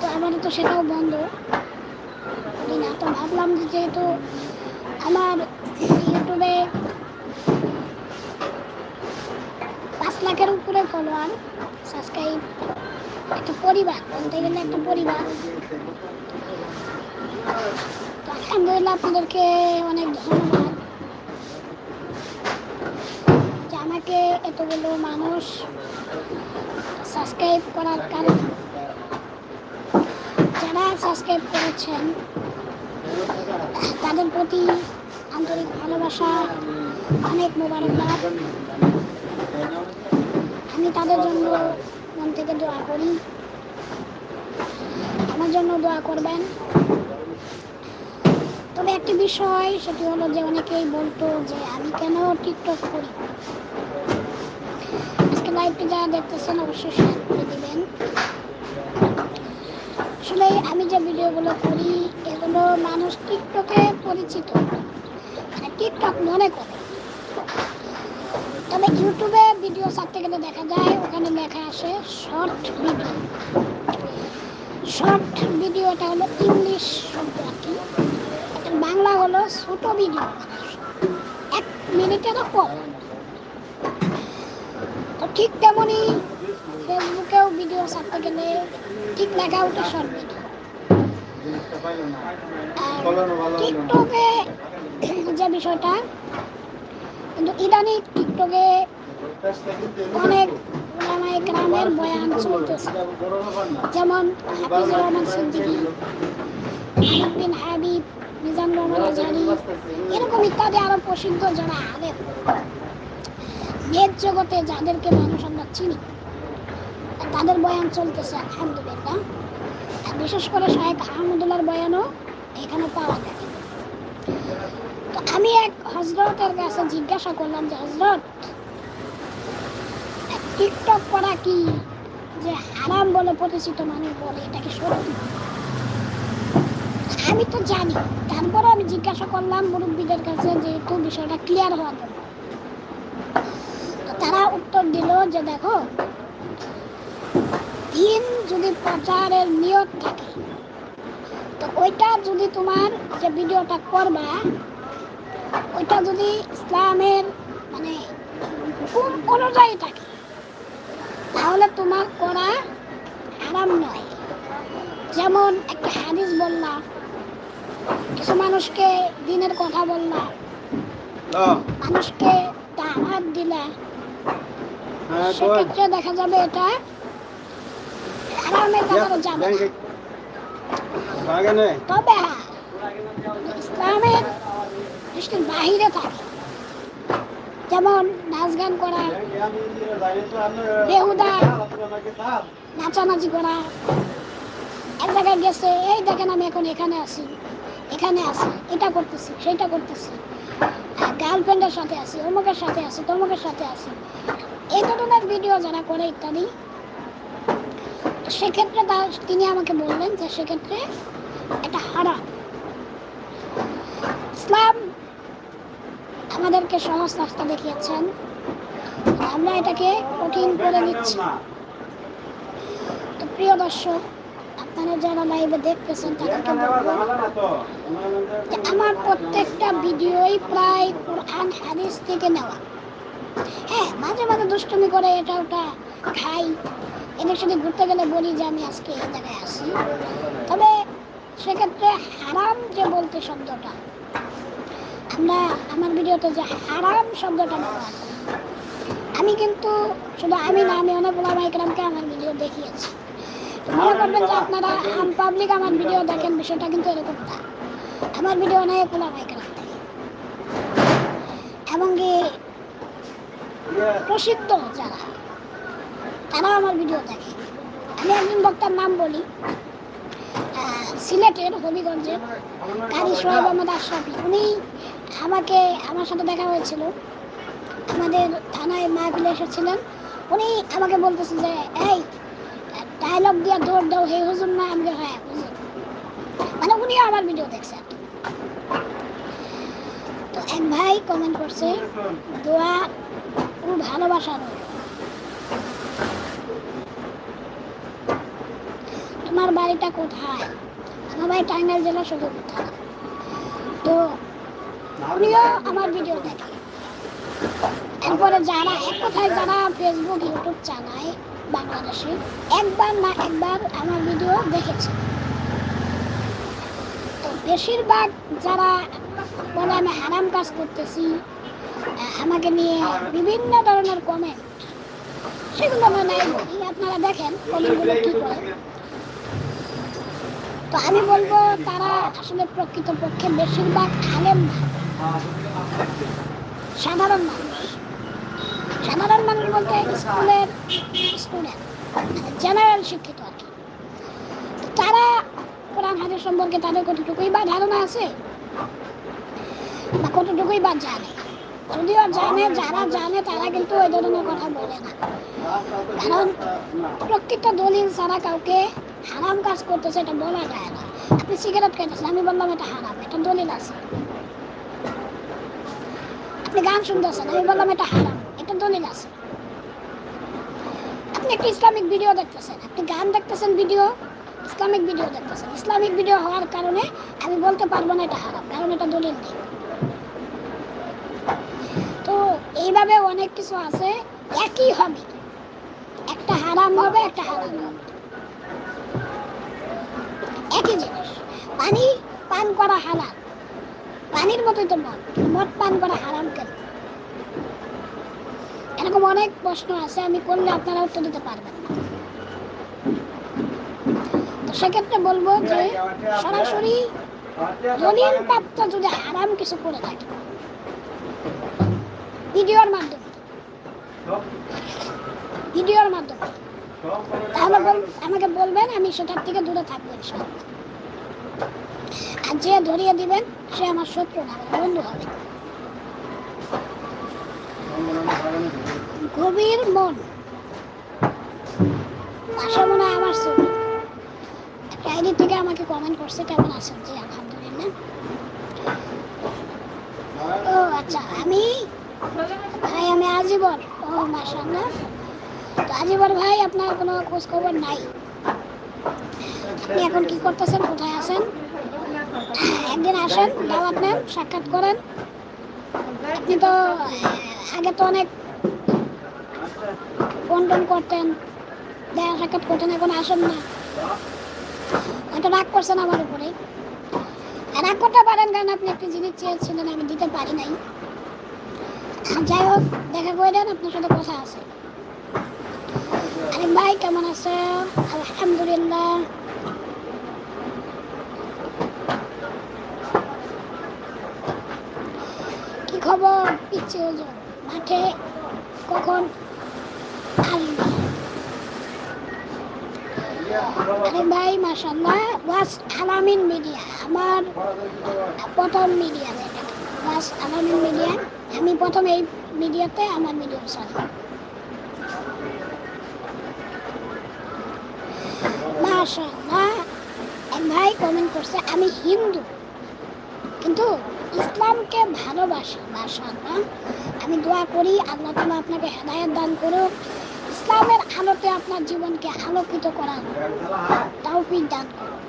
তো আমার তো সেটাও বন্ধ। না, তো ভাবলাম যে যেহেতু আমার ইউটিউবে পাঁচ লাখের উপরে ফলোয়ার সাবস্ক্রাইব একটা পরিবার, বলতে গেলে একটা পরিবার। আলহামদুলিল্লাহ আপনাদেরকে অনেক ধন্যবাদ যে আমাকে এতগুলো মানুষ সাবস্ক্রাইব করার কারণ যারা সাবস্ক্রাইব করেছেন, তাদের প্রতি আন্তরিক ভালোবাসা, অনেক মোবারকবাদ। আমি তাদের জন্য মন থেকে দোয়া করি। আমার জন্য দোয়া করবেন। তবে একটি বিষয়, সেটি হলো যে অনেকেই বলতো যে আমি কেন টিকটক করি? আজকে লাইভটি যারা দেখতেছেন অবশ্যই শেয়ার করে দিবেন। আসলে আমি যে ভিডিওগুলো করি, এগুলো মানুষ টিকটকে পরিচিত। মানে টিকটক মনে করে। তবে ইউটিউবে ভিডিও ছাড়তে গেলে দেখা যায়, ওখানে লেখা আসে শর্ট ভিডিও শর্ট ভিডিওটা হলো ইংলিশ শব্দ আর কি আর বাংলা হলো ছোট ভিডিও এক মিনিটেরও কম। তো ঠিক তেমনই ফেসবুকেও ভিডিও ছাড়তে গেলে ঠিক লেখা ওঠে শর্ট ভিডিও টিকটকে যে বিষয়টা, কিন্তু ইদানিং টিকটকে অনেক ওলামায়ে গ্রামের বয়ান চলতেছে। যেমন হাফিজুর রহমান সিদ্দিকী হাবিব মিজান রহমান এরকম ইত্যাদি আরও প্রসিদ্ধ যারা আলেম নেট জগতে যাদেরকে মানুষ আমরা চিনি তাদের বয়ান চলতেছে আলহামদুলিল্লাহ। বিশেষ করে শাহেক বয়ানও এখানে পাওয়া যায়। তো আমি এক হজরতের কাছে জিজ্ঞাসা করলাম যে হজরত টিকটক করা কি যে হারাম বলে পরিচিত মানুষ বলে? এটা কি সত্যি? আমি তো জানি। তারপরে আমি জিজ্ঞাসা করলাম মুরব্বীদের কাছে যেহেতু বিষয়টা ক্লিয়ার হওয়ার জন্য। তো তারা উত্তর দিল যে দেখো, দিন যদি প্রচারের নিয়ত থাকে, তো ওইটা যদি তোমার যে ভিডিওটা করবা, ওইটা যদি ইসলামের মানে হুকুম অনুযায়ী থাকে, তাহলে তোমার করা আরাম নয়। যেমন একটা হাদিস বললাম কিছু মানুষকে দিনের কথা বললাম মানুষকে দাওয়াত দিলা সেক্ষেত্রে দেখা যাবে এটা আরামের কাতারে যাবে তবে হ্যাঁ ইসলামের দৃষ্টির বাহিরে থাকে। যেমন নাচ গান করা বেহুদা নাচানাচি করা। এক জায়গায় গেছে এই দেখেন আমি এখন এখানে আছি। এখানে আছি, এটা করতেছি সেটা করতেছি। গার্লফ্রেন্ডের সাথে আছি, অমুকের সাথে আছি, তমুকের সাথে আছি। এই ধরনের ভিডিও যারা করে ইত্যাদি, সেক্ষেত্রে তার তিনি আমাকে বললেন যে সেক্ষেত্রে এটা হারাম। ইসলাম আমাদেরকে সহজ রাস্তা দেখিয়েছেন। আমরা এটাকে কঠিন করে নিচ্ছি। তো প্রিয় দর্শক আপনারা যারা লাইভে দেখতেছেন তাদেরকে বলব আমার প্রত্যেকটা ভিডিওই প্রায় কোরআন হাদিস থেকে নেওয়া। হ্যাঁ মাঝে মাঝে দুষ্টুমি করে এটা ওটা খাই। এদের সাথে ঘুরতে গেলে বলি যে আমি আজকে এই জায়গায় আসি তবে সেক্ষেত্রে হারাম যে বলতে শব্দটা আমরা আমার ভিডিওতে যে হারাম শব্দটা ব্যবহার করি। আমি কিন্তু শুধু আমি না আমি অনেক ইকরামকে আমার ভিডিও দেখিয়েছি। মনে করবেন যে আপনারা পাবলিক আমার ভিডিও দেখেন, বিষয়টা কিন্তু এরকম না। আমার ভিডিও অনেক ওলামা ইকরাম দেখে এমনকি প্রসিদ্ধ যারা, তারাও আমার ভিডিও দেখে। আমি একজন বক্তার নাম বলি সিলেটের হবিগঞ্জের কারি সোহেব আহমদ আশরাফি। উনি আমাকে, আমার সাথে দেখা হয়েছিল। আমাদের থানায় মাহফিলে এসেছিলেন। উনি আমাকে বলতেছে যে, এই ডায়লগ দিয়ে দৌড় দাও, হে হুজুর, না, আমি হ্যাঁ হুজুর। মানে উনি আমার ভিডিও দেখছে তো এক ভাই কমেন্ট করছে, দোয়া ও ভালোবাসা তোমার বাড়িটা কোথায়? আমার বাড়ি টাঙ্গাইল জেলা সদর থানা তো উনিও আমার ভিডিও দেখে। এরপরে যারা, এক কথায় যারা ফেসবুক ইউটিউব চালায় বাংলাদেশে একবার না একবার আমার ভিডিও দেখেছে। বেশিরভাগ যারা বলে আমি হারাম কাজ করতেছি আমাকে নিয়ে বিভিন্ন ধরনের কমেন্ট সেগুলো আমরা নাই। আপনারা দেখেন কমেন্টগুলো কি করে। তো আমি বলব, তারা আসলে প্রকৃতপক্ষে বেশিরভাগ আলেম না, সাধারণ মানুষ। সাধারণ মানুষ বলতে স্কুলের শিক্ষিত আর কি। তারা কোরআন হাদিস সম্পর্কে তাদের কতটুকুই বা ধারণা আছে? বা কতটুকুই বা জানে? যদিও জানে, যারা জানে তারা কিন্তু ওই ধরনের কথা বলে না। কারণ প্রত্যেকটা দলিল ছাড়া কাউকে হারাম কাজ করতেছে এটা বলা যায় না। আপনি সিগারেট খাইতেছেন, আমি বললাম এটা হারাম, এটা দলিল আছে। আপনি গান শুনতেছেন, আমি বললাম এটা হারাম, এটা দলিল আছে। আপনি একটা ইসলামিক ভিডিও দেখতেছেন, আপনি গান দেখতেছেন ভিডিও? ইসলামিক ভিডিও দেখতেছেন। ইসলামিক ভিডিও হওয়ার কারণে আমি বলতে পারব না এটা হারাম, কারণ এটা দলিল নেই। তো এইভাবে অনেক কিছু আছে, একই হবে। একটা হারাম হবে, একটা হারাম হবে। একই জিনিস। পানি পান করা হারাম পানির মতোই তো মদ। মদ পান করা হারাম কেন? এরকম অনেক প্রশ্ন আছে, আমি করলে আপনারা উত্তর দিতে পারবেন তো সেক্ষেত্রে বলব যে, সরাসরি দলিল প্রাপ্ত যদি হারাম কিছু করে থাকে, ভিডিওর মাধ্যমে ভিডিওর মাধ্যমে, তাহলে আমাকে বলবেন, আমি সেটার থেকে দূরে থাকব ইনশাআল্লাহ। আর যে ধরিয়ে দিবেন, সে আমার শত্রু না বন্ধু হবে। গভীর মন। পাশে মনে হয় আমার ছবি। একটা থেকে আমাকে কমেন্ট করছে, কেমন আছেন জি, আলহামদুলিল্লাহ। ও আচ্ছা আমি? ভাই, আমি আজীবন। ও, মাশাআল্লাহ। তো আজীবন ভাই, আপনার কোনো খোঁজ খবর নাই। আপনি এখন কি করতেছেন? কোথায় আছেন? একদিন আসেন, দাওয়াত নেন, সাক্ষাৎ করেন। আপনি তো আগে তো অনেক ফোন টোন করতেন। দেখা সাক্ষাৎ করতেন, এখন আসেন না। হয়তো রাগ করছেন আমার উপরে। রাগ করতে পারেন, কারণ আপনি একটি জিনিস চেয়েছিলেন, আমি দিতে পারি নাই। যাই হোক, দেখা করে দেন, আপনার সাথে কথা আছে। আরেক ভাই, কেমন আছে? আলহামদুলিল্লাহ। কি খবর? পিচ্ছে ওজন মাঠে কখন আসবে আরে ভাই মাসাল্লাহ ওয়াস আলামিন মিডিয়া, আমার প্রথম মিডিয়া যেটা ওয়াস আলামিন মিডিয়া, আমি প্রথম এই মিডিয়াতে আমার ভিডিও ছাড়ি মাশাআল্লাহ এক ভাই কমেন্ট করছে, আমি হিন্দু। কিন্তু ইসলামকে ভালোবাসি মাশাআল্লাহ আমি দোয়া করি আল্লাহ তাআলা আপনাকে হেদায়েত দান করুক। ইসলামের আলোতে আপনার জীবনকে আলোকিত করার তৌফিক দান করুক।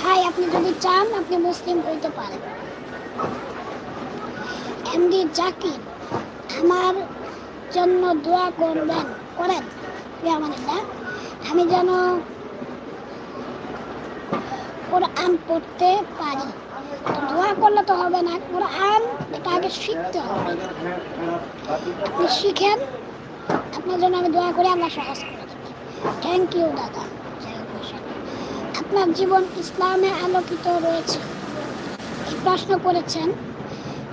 ভাই, আপনি যদি চান, আপনি মুসলিম হইতে পারেন। এমডি জাকির, আমার জন্য দোয়া করবেন, করেন। প্রিয়ামানিল্লাহ আমি যেন কোরআন পড়তে পারি। দোয়া করলে তো হবে না কোরআন এটা আগে শিখতে হবে। আপনি শিখেন, আপনার জন্য আমি দোয়া করে, আল্লাহ সহজ করে দেবে থ্যাংক ইউ দাদা। আপনার জীবন ইসলামে আলোকিত রয়েছে। প্রশ্ন করেছেন,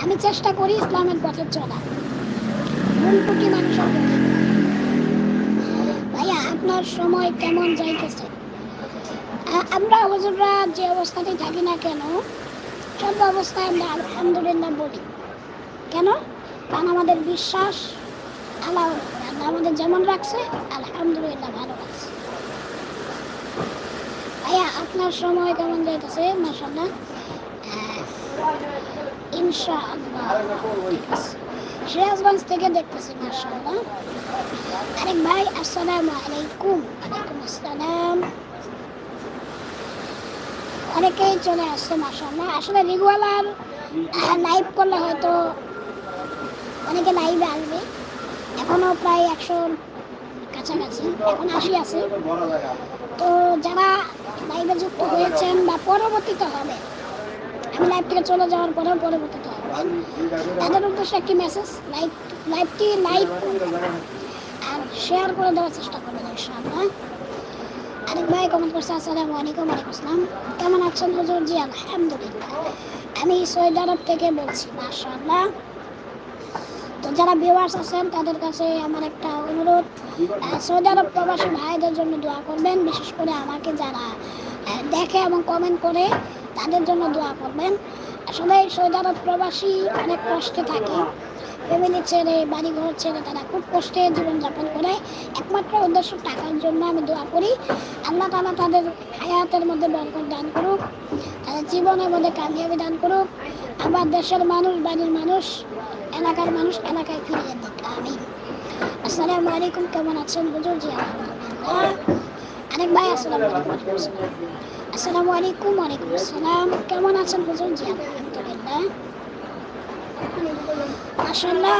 আমি চেষ্টা করি ইসলামের পথে চলা কোটি মানুষের ভাইয়া, আপনার সময় কেমন যাইতেছে? আমরা হুজুররা যে অবস্থাতেই থাকি না কেন সব অবস্থায় আমরা আলহামদুলিল্লাহ বলি। কেন? কারণ আমাদের বিশ্বাস আল্লাহর উপরে আল্লাহ আমাদের যেমন রাখছে, আলহামদুলিল্লাহ ভালো রাখছে। ভাইয়া, আপনার সময় কেমন যাইতেছে? মাসাল্লাহ ইনশা আল্লাহ ঠিক আছে। সিরাজগঞ্জ থেকে দেখতেছি মাসাল্লাহ আরেক ভাই, আসসালামু আলাইকুম। ওয়ালাইকুম আসসালাম। অনেকেই চলে আসছে মাসাল্লাহ। আসলে রেগুলার লাইভ করলে হয়তো অনেকে লাইভে আসবে। এখনও প্রায় একশো কাছাকাছি, এখন আশি আছে। তো যারা লাইভে যুক্ত হয়েছেন বা পরবর্তীতে হবে, আমি লাইভ থেকে চলে যাওয়ার পরেও পরবর্তীতে হবে। তাদের উদ্দেশ্যে একটি মেসেজ লাইভ লাইভটি লাইভ আর শেয়ার করে দেওয়ার চেষ্টা করবেন, ইনশাআল্লাহ। আরেক ভাই কমেন্ট করছে, আসসালামু আলাইকুম, ওয়ালাইকুম আসসালাম। কেমন আছেন হুজুর? জি, আলহামদুলিল্লাহ। আমি সৌদি আরব থেকে বলছি, মাশাআল্লাহ। তো যারা ভিউয়ার্স আছেন, তাদের কাছে আমার একটা অনুরোধ। সৌদি আরব প্রবাসী ভাইদের জন্য দোয়া করবেন, বিশেষ করে আমাকে যারা দেখে এবং কমেন্ট করে, তাদের জন্য দোয়া করবেন। আসলে সৌদি আরব প্রবাসী অনেক কষ্টে থাকে। ফ্যামিলি ছেড়ে বাড়ি ঘর ছেড়ে, তারা খুব কষ্টে জীবনযাপন করে। একমাত্র উদ্দেশ্য টাকার জন্য আমি দোয়া করি। আল্লাহ তালা তাদের হায়াতের মধ্যে বরকত দান করুক, তাদের জীবনের মধ্যে কামিয়াবি দান করুক। আবার দেশের মানুষ, বাড়ির মানুষ, এলাকার মানুষ এলাকায় ফিরিয়ে দিক আমি আসসালামু আলাইকুম, কেমন আছেন হুজুর? জি আরেক ভাই, আসসালামু আসসালাম। আলাইকুম ওয়ালাইকুম আসসালাম। কেমন আছেন হুজুর? জি, আলহামদুলিল্লাহ। মাশাল্লাহ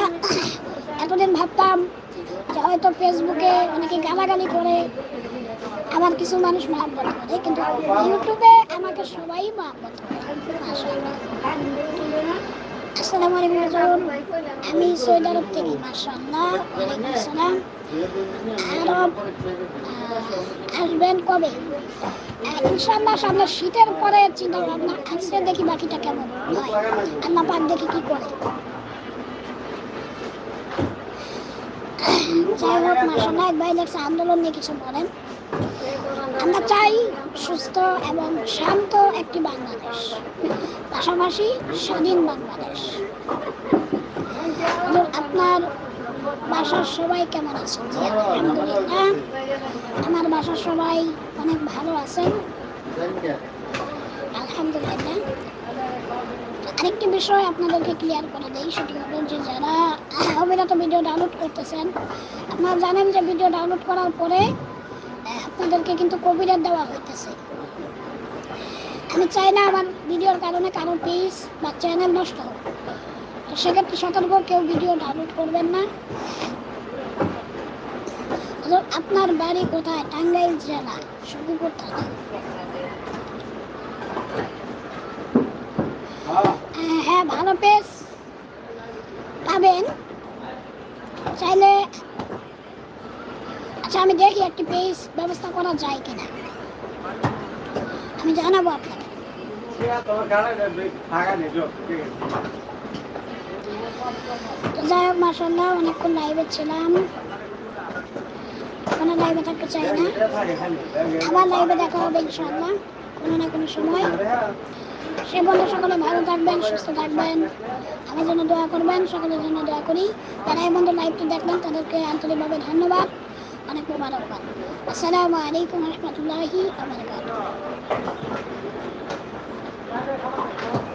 এতদিন ভাবতাম যে হয়তো ফেসবুকে অনেকে গালাগালি করে আমার কিছু মানুষ মহাব্বত করে, কিন্তু ইউটিউবে আমাকে সবাই মহাব্বত করে আসসালামু আলাইকুম। হুজুর আমি সৌদি আরব থেকে মাশাল্লাহ ওয়ালাইকুম আসসালাম। আরব আসবেন কবে? ইনশাল্লাহ সামনে শীতের পরে চিন্তা ভাবনা আসছে দেখি বাকিটা কেমন হয়। আল্লাহ পাক দেখি কি করে। যাই হোক মাসাল্লাহ এক ভাই লেখছে আন্দোলন নিয়ে কিছু বলেন। আমরা চাই সুস্থ এবং শান্ত একটি বাংলাদেশ। পাশাপাশি স্বাধীন বাংলাদেশ। আপনার বাসার সবাই কেমন আছেন? আলহামদুলিল্লাহ। আমার বাসার সবাই অনেক ভালো আছেন। আলহামদুলিল্লাহ। আরেকটি বিষয় আপনাদেরকে ক্লিয়ার করে দেই, সেটি হলো যে যারা অবিরত ভিডিও ডাউনলোড করতেছেন, আপনারা জানেন যে ভিডিও ডাউনলোড করার পরে আপনাদেরকে কিন্তু কপিরাইট দেওয়া হইতেছে। আমি চাই না আমার ভিডিওর কারণে কারও পেজ বা চ্যানেল নষ্ট হোক। তো সেক্ষেত্রে সতর্ক, কেউ ভিডিও ডাউনলোড করবেন না। আপনার বাড়ি কোথায়? টাঙ্গাইল জেলা সখীপুর থানা। হ্যাঁ ভালো পেজ পাবেন। চাইলে আচ্ছা আমি দেখি একটি পেজ ব্যবস্থা করা যায় কিনা। আমি জানাব আপনাকে। যাই হোক মাসাল্লাহ অনেকক্ষণ লাইভে ছিলাম। কোনো লাইভে থাকতে চাই না। আবার লাইভে দেখা হবে ইনশাল্লাহ কোনো না কোনো সময়। সে বন্ধু সকলে ভালো থাকবেন, সুস্থ থাকবেন। আমার জন্য দোয়া করবেন, সকলের জন্য দোয়া করি। যারা এই বন্ধু লাইভটি দেখলেন তাদেরকে আন্তরিকভাবে ধন্যবাদ। অনেক মোবারকবাদ। আসসালামু আলাইকুম রহমতুল্লাহি আবরকাত Baju Thomas